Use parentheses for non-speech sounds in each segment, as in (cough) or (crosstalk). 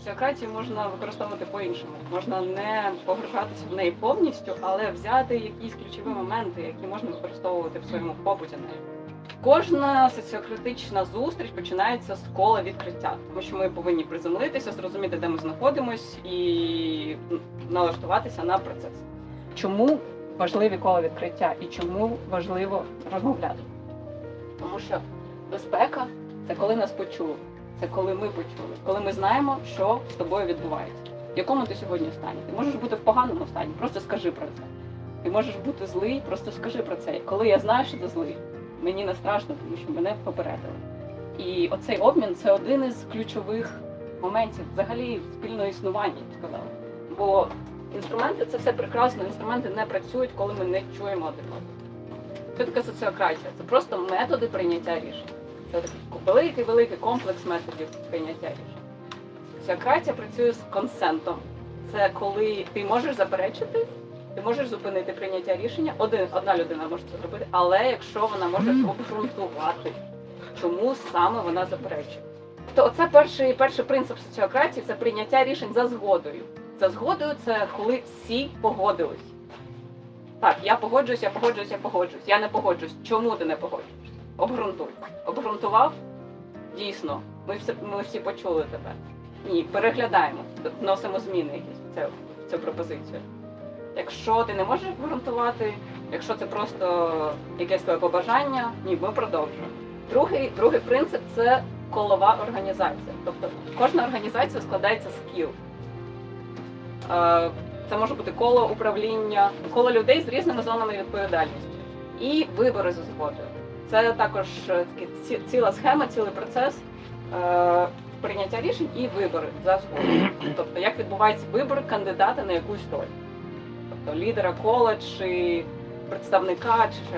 соціократію можна використовувати по-іншому. Можна не погружатися в неї повністю, але взяти якісь ключові моменти, які можна використовувати в своєму побуті. Кожна соціокритична зустріч починається з кола відкриття, тому що ми повинні приземлитися, зрозуміти, де ми знаходимось, і налаштуватися на процес. Чому важливі кола відкриття і чому важливо розмовляти? Тому що безпека це коли нас почули, це коли ми почули, коли ми знаємо, що з тобою відбувається. В якому ти сьогодні стані? Ти можеш бути в поганому стані, просто скажи про це. Ти можеш бути злий, просто скажи про це. Коли я знаю, що ти злий, мені не страшно, тому що мене попередили. І оцей обмін це один із ключових моментів взагалі спільного існування, я сказала. Бо інструменти це все прекрасно. Інструменти не працюють, коли ми не чуємо один одного. Що таке соціократія? Це просто методи прийняття рішень. Це такий великий великий комплекс методів прийняття рішень. Соціократія працює з консентом. Це коли ти можеш заперечити, ти можеш зупинити прийняття рішення. Один, одна людина може це зробити, але якщо вона може обґрунтувати, чому саме вона заперечує. То оце перший, перший принцип соціократії це прийняття рішень за згодою. За згодою це коли всі погодились. Так, я погоджуюсь, я погоджуюсь, я погоджуюсь. Я не погоджуюсь. Чому ти не погоджуєшся? Обґрунтуй. Обґрунтував? Дійсно, ми всі, ми всі почули тебе. Ні, переглядаємо, вносимо зміни якісь в цю, в цю пропозицію. Якщо ти не можеш обґрунтувати, якщо це просто якесь твоє побажання, ні, ми продовжуємо. Другий, другий принцип це колова організація. Тобто кожна організація складається з кіл. Е, Це може бути коло управління, коло людей з різними зонами відповідальності і вибори за згодою. Це також е, таки ці- ціла схема, цілий процес е, прийняття рішень і вибори за згодою. (clears throat) Тобто, як відбувається вибір кандидата на якусь роль, тобто лідера кола чи представника, чи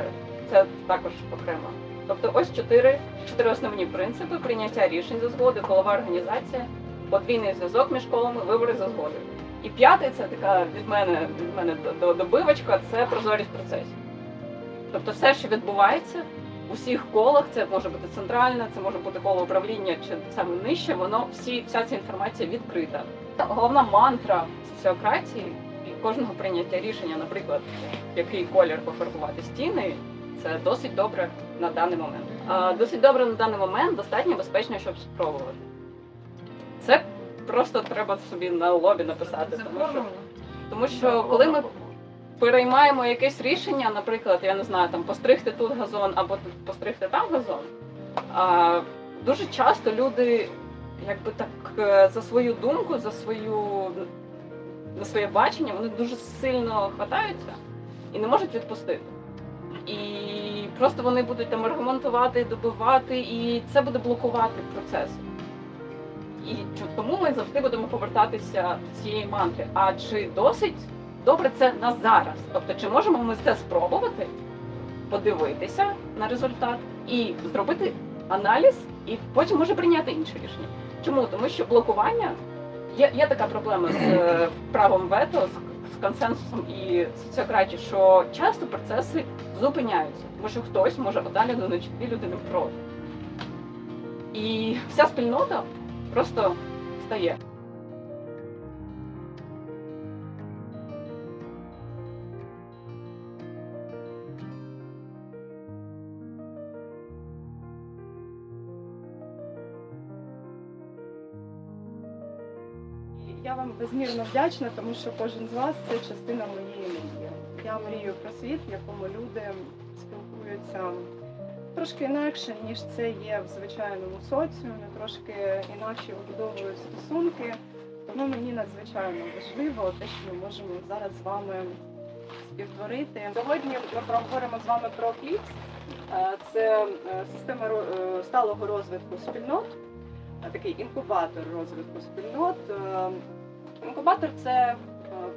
це також окремо. Тобто, ось чотири, чотири основні принципи прийняття рішень за згодою, колова організація, подвійний зв'язок між колами, вибори за згодою. І п'ятий це така від мене від мене до- до- добивочка, це прозорість процесів. Тобто все, що відбувається у всіх колах, це може бути центральне, це може бути коло управління чи саме нижче, воно всі, вся ця інформація відкрита. Головна мантра соціократії і кожного прийняття рішення, наприклад, який колір пофарбувати стіни, це досить добре на даний момент. А, досить добре на даний момент, достатньо безпечно, щоб спробувати. Це просто треба собі на лобі написати. Тому що, тому що коли ми переймаємо якесь рішення, наприклад, я не знаю, там постригти тут газон або постригти там газон. А, дуже часто люди якби так е, за свою думку, за свою за своє бачення, вони дуже сильно хватаються і не можуть відпустити. І просто вони будуть там аргументувати, добивати, і це буде блокувати процес. І тому ми завжди будемо повертатися до цієї мантри. А чи досить добре це на зараз? Тобто, чи можемо ми це спробувати, подивитися на результат і зробити аналіз, і потім може прийняти інше рішення? Чому? Тому що блокування є, є така проблема з е, правом вето, з, з консенсусом і соціократією, що часто процеси зупиняються, тому що хтось може одалі до дві людини проти. І вся спільнота просто стає. Я вам безмірно вдячна, тому що кожен з вас це частина моєї мрії. Я мрію про світ, в якому люди спілкуються трошки інакше, ніж це є в звичайному соціумі, трошки інакше вибудовують стосунки. Тому мені надзвичайно важливо те, що ми можемо зараз з вами співтворити. Сьогодні ми проговоримо з вами про Кліпс. Це е, система е, сталого розвитку спільнот е, такий інкубатор розвитку спільнот. Е, Інкубатор це е,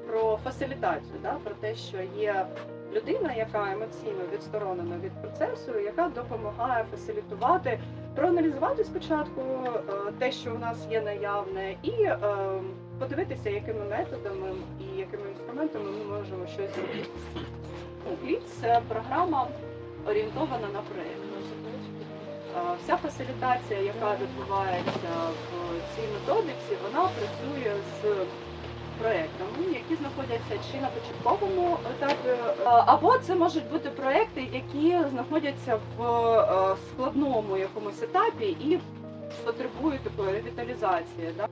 про фасилітацію, да? про те, що є людина, яка емоційно відсторонена від процесу, яка допомагає фасилітувати, проаналізувати спочатку е, те, що у нас є наявне, і е, подивитися, якими методами і якими інструментами ми можемо щось зробити. Кліп це програма орієнтована на проєкт. Вся фасилітація, яка відбувається в цій методиці, вона працює з проектами, які знаходяться чи на початковому етапі, або це можуть бути проекти, які знаходяться в е, складному якомусь етапі і потребують такої ревіталізації. Да?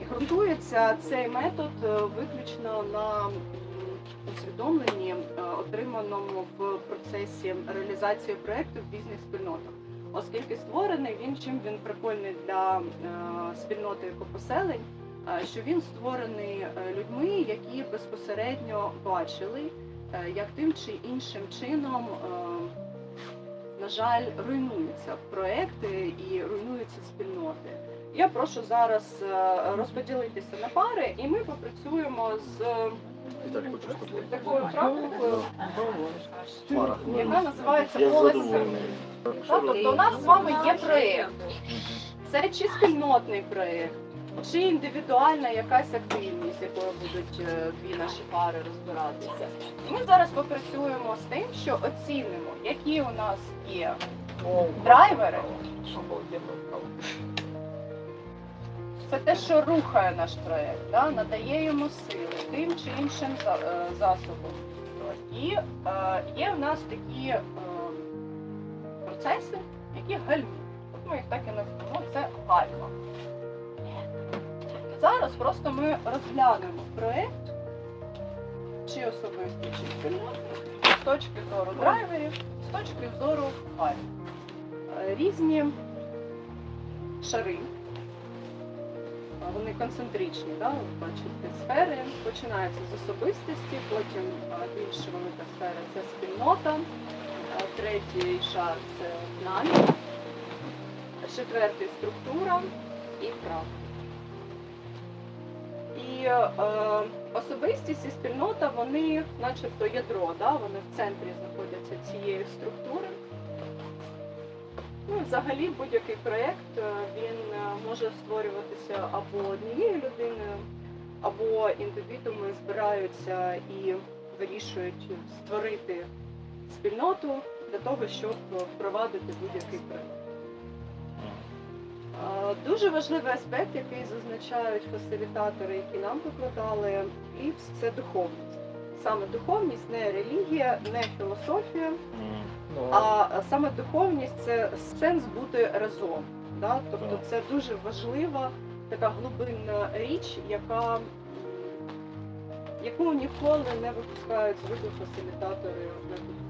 І ґрунтується цей метод е, виключно на усвідомленні, е, отриманому в процесі реалізації проекту в бізнес-спільнотах. Оскільки створений він чим він прикольний для е, спільноти екопоселень, е, що він створений е, людьми, які безпосередньо бачили, як тим чи іншим чином, на жаль, руйнуються проекти і руйнуються спільноти. Я прошу зараз розподілитися на пари, і ми попрацюємо з такою практикою, яка називається поле сили. Тобто у нас з вами є проєкт. Це чи спільнотний проєкт, чи індивідуальна якась активність, якою будуть е, дві наші пари розбиратися. І ми зараз попрацюємо з тим, що оцінимо, які у нас є драйвери. Це те, що рухає наш проєкт, да? надає йому сили тим чи іншим е, засобом. І е, є в нас такі е, процеси, які гальмують. Ми їх так і назвемо, це гальма. Зараз просто ми розглянемо проєкт, чи особистий, чи спільнотний, з точки зору драйверів, з точки зору гальм. Е, Різні шари. Вони концентричні, да? бачите, сфери. Починається з особистості, потім більш велика сфера це спільнота, третій шар це намір, четвертий структура і практика. І е, особистість і спільнота, вони, начебто, ядро, да? вони в центрі знаходяться цієї структури. Ну, взагалі будь-який проєкт е, він е, може створюватися або однією людиною, або індивідууми збираються і вирішують створити спільноту для того, щоб впровадити будь-який проєкт. Дуже важливий аспект, який зазначають фасилітатори, які нам викладали, ІПС – це духовність. Саме духовність не релігія, не філософія, Ну, а саме духовність це сенс бути разом. Да? Тобто це дуже важлива така глибинна річ, яка, яку ніколи не випускають з виду фасилітатори методу